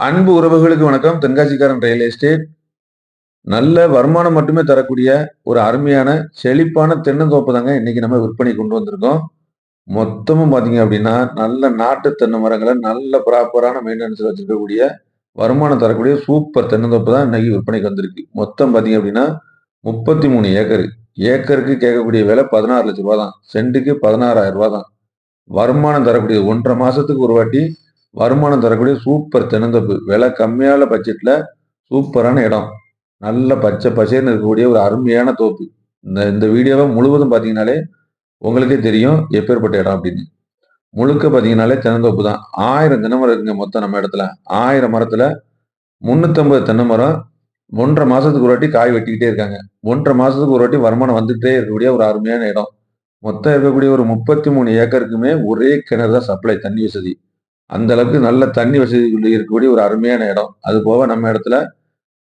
அன்பு உறவுகளுக்கு வணக்கம். தென்காசிக்காரன் ரியல் எஸ்டேட் நல்ல வருமானம் மட்டுமே தரக்கூடிய ஒரு அருமையான செழிப்பான தென்னந்தோப்பு தாங்க இன்னைக்கு நம்ம விற்பனை கொண்டு வந்திருக்கோம். மொத்தமும் பார்த்தீங்க அப்படின்னா நல்ல நாட்டு தென்னை மரங்களை நல்ல ப்ராப்பரான மெயின்டெனன்ஸ் வச்சிருக்கக்கூடிய வருமானம் தரக்கூடிய சூப்பர் தென்னந்தோப்பு தான் இன்னைக்கு விற்பனைக்கு வந்திருக்கு. மொத்தம் பார்த்தீங்க அப்படின்னா முப்பத்தி மூணு ஏக்கர். ஏக்கருக்கு கேட்கக்கூடிய விலை பதினாறு லட்ச ரூபா தான். சென்ட்டுக்கு பதினாறாயிரம் ரூபா தான். வருமானம் தரக்கூடிய ஒன்றரை மாசத்துக்கு ஒரு வாட்டி வருமானம் தரக்கூடிய சூப்பர் தென்னந்தோப்பு. விலை கம்மியான பட்ஜெட்ல சூப்பரான இடம். நல்ல பச்சை பசேர்னு இருக்கக்கூடிய ஒரு அருமையான தோப்பு. இந்த இந்த வீடியோவை முழுவதும் பார்த்தீங்கனாலே உங்களுக்கே தெரியும் எப்பேற்பட்ட இடம் அப்படின்னு. முழுக்க பார்த்தீங்கனாலே தென்னந்தோப்பு தான். ஆயிரம் தென்னை மரம் இருக்குங்க மொத்தம் நம்ம இடத்துல. ஆயிரம் மரத்தில் முந்நூற்றம்பது தென்னை மரம் ஒன்றரை மாதத்துக்கு ஒரு வாட்டி காய் வெட்டிக்கிட்டே இருக்காங்க. ஒன்றரை மாதத்துக்கு ஒரு வாட்டி வருமானம் வந்துகிட்டே இருக்கக்கூடிய ஒரு அருமையான இடம். மொத்தம் இருக்கக்கூடிய ஒரு முப்பத்தி மூணு ஏக்கருக்குமே ஒரே கிணறு தான் சப்ளை தண்ணி வசதி. அந்த அளவுக்கு நல்ல தண்ணி வசதி இருக்கக்கூடிய ஒரு அருமையான இடம். அது போக நம்ம இடத்துல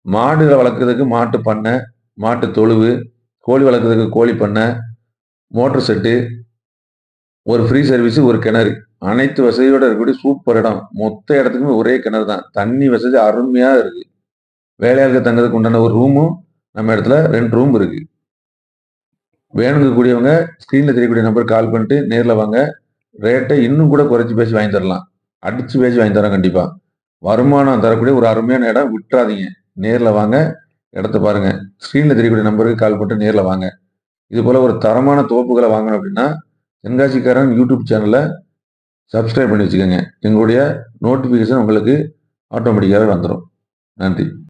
மாடுகளை வளர்க்குறதுக்கு மாட்டு பண்ணை மாட்டு தொழுவு கோழி வளர்க்குறதுக்கு கோழி பண்ணை மோட்டர் செட்டு ஒரு ஃப்ரீ சர்வீஸு ஒரு கிணறு. அனைத்து வசதியோட இருக்கக்கூடிய சூப்பர் இடம். மொத்த இடத்துக்குமே ஒரே கிணறு தான். தண்ணி வசதி அருமையாக இருக்குது வேலையாளுக்கு தங்கிறதுக்கு உண்டான ஒரு ரூமும் நம்ம இடத்துல ரெண்டு ரூம் இருக்குது வேணுங்கக்கூடியவங்க ஸ்க்ரீனில் தெரியக்கூடிய நம்பர் கால் பண்ணிட்டு நேரில் வாங்க. ரேட்டை இன்னும் கூட குறைச்சி பேசி வாங்கி தரலாம். அடிச்சு பேசி வாங்கி தரோம் கண்டிப்பாக வருமானம் தரக்கூடிய ஒரு அருமையான இடம் விட்டுறாதீங்க. நேரில் வாங்க இடத்த பாருங்க. ஸ்க்ரீனில் தெரியக்கூடிய நம்பருக்கு கால் பண்ணிட்டு நேரில் வாங்க. இது போல் ஒரு தரமான தோப்புகளை வாங்கணும் அப்படின்னா தென்காசிக்காரன் யூடியூப் சேனலை சப்ஸ்கிரைப் பண்ணி வச்சுக்கோங்க. எங்களுடைய நோட்டிஃபிகேஷன் உங்களுக்கு ஆட்டோமேட்டிக்காகவே வந்துடும் நன்றி.